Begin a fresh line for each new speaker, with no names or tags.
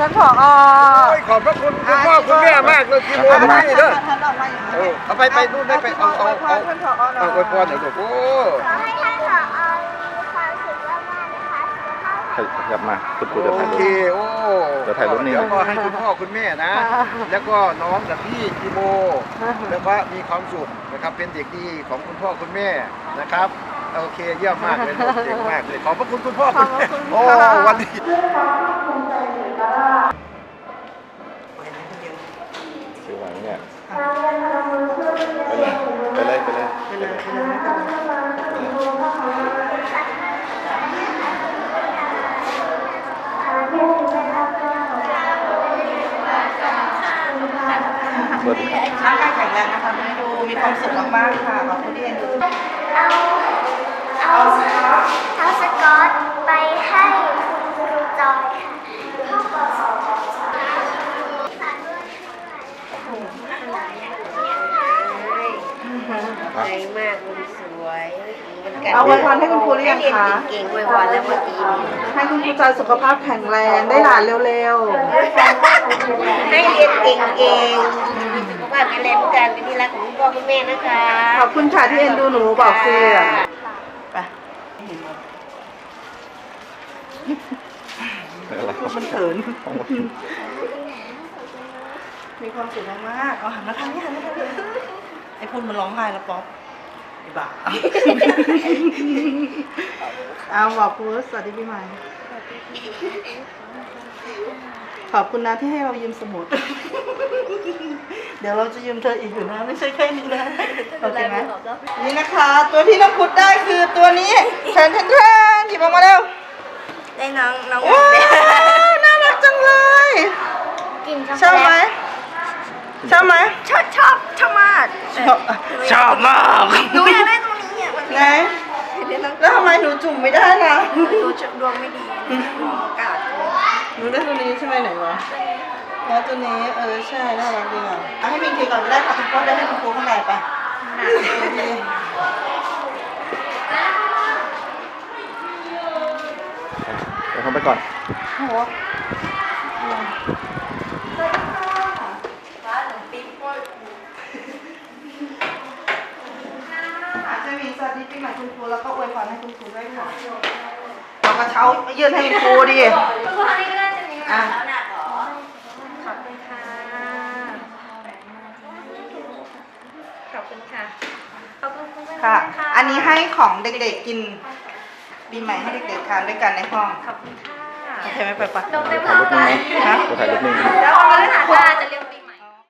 ท่านผอ
โอ้ยขอบพระคุณคุณพ่อคุณแม่มากเลยที่โมมาให้เด้อ
ท่านออกมาอย่าง
เออเอาไปไปนู่นได้ไปเอาเอา
เอา
เอา
ท่านผอหน่
เอา
อย
อวยพรหน่อยลูกโอ้
ขอให้ท่านผอมีความสุขมากๆนะคะสุขภาพแข็ง
ขยับมาคุณครูจะ
โอ
ถ่ายรู
เค
ป
โอ้
เดี๋ยวถ่ายรูปนิ่ง
แล้วก็ให้คุณพ่อคุณแม่นะ แล้วก็น้องกับพี่กีโมแล้วก็มีความสุขนะครับเป็นเด็กดีของคุณพ่อคุณแม่นะครับโอเคเยี่ยมมากเลยลูกเก่งมากเลยขอบพระคุณคุณพ่อคุณแม่โอ้วันนี้
ซื้อไว้เนี่ยไปเลยไปเลยไปเลยไปเลย สวัสดีครับ
ร่างกายแข็งแรงนะคะคุณครูมีความสุขมากๆค่ะขอบคุณที่เอ็นดู
เอา เอาเอาสกอตไปให้คุณครูจอยค่ะห้องปสองฝากด้วยค่ะ
ใจมากคุณสวย มันกัด
เอาไวยพรให้คุณครูหรือยัง
เรียน
คะ
เก่งๆไวยพรแล้วเมื่อกี้นี้
ให้คุณครูจอยสุขภาพแข็งแรงได้หลานเร็ว
ให้เรียนเก่งๆสุขภาพแข็งแรงเหมือนกันเป็นที่รักของคุณพ่อคุณแม่นะคะ
ๆ ขอบคุณค่ะที่เอ็นดูหนูบอกสิไป
อะไร
พูดมันเขิน มีความสุขมากๆเอาหันมาทางนี้หันมาทางนี้ไอ้พูดมันร้องไห้แล้วป๊อปไอ้บ้าเอาบอกครูสวัสดีปีใหม่ขอบคุณนะที่ให้เรายืมสมุด เดี๋ยวเราจะยืมเธออีกอยู่นะ ไม่ใช่แค่นี้นะโอเคไหมนี่นะคะ ตัวที่น้องพุดได้คือตัวนี้แทนแทนแทนหยิบออกมาเร็ว
ได้น้องน้อง
ว้าวน่ารักจังเลย
กินช็อก
ชอบ
โก
ไหม
แลต
ชอบไหม
ชอบชอบชอบมาก
ชอบชอบมาก
หนูอยากได้ตรงนี้อะมัน
ไหนแล้วทำไมหนู จุ่มไม่ได้นะ
ดูดวงไม่ดีอากาศ
หนูได้ตัวนี้ใช่ไหมไหนวะแล้วตัวนี้เออใช่น่ารักดีอะเอาให้มินทีก่อนก็ได้ค่ะคุณพ่อได้ให้คุณครูข้างในไปดี
เดี๋ยวเขาไปก่อน
โอ้โหอาจจะมีส วัสดีปีใหม่คุณครูแล้วก็อวยพรให้คุณครูด้วยค่ะเอากระเช้ามายื่นให้คุณครูดิอะ
ขอบคุณค่ะขอบคุณค่ะ ขอบคุณค่ะ ขอบคุณคุณแม่
ค่ะ
ค่ะ
อันนี้ให้ของเด็กๆกินปีใหม่ให้เด็กๆทานด้วยกันในห้อง
ขอบคุณค่ะ
โอเคไหมไปปะ
ลงเต็ม
ถ่ายรูปนิ่งไหม
ฮะ
จะถ่ายรูปนิ่งไหม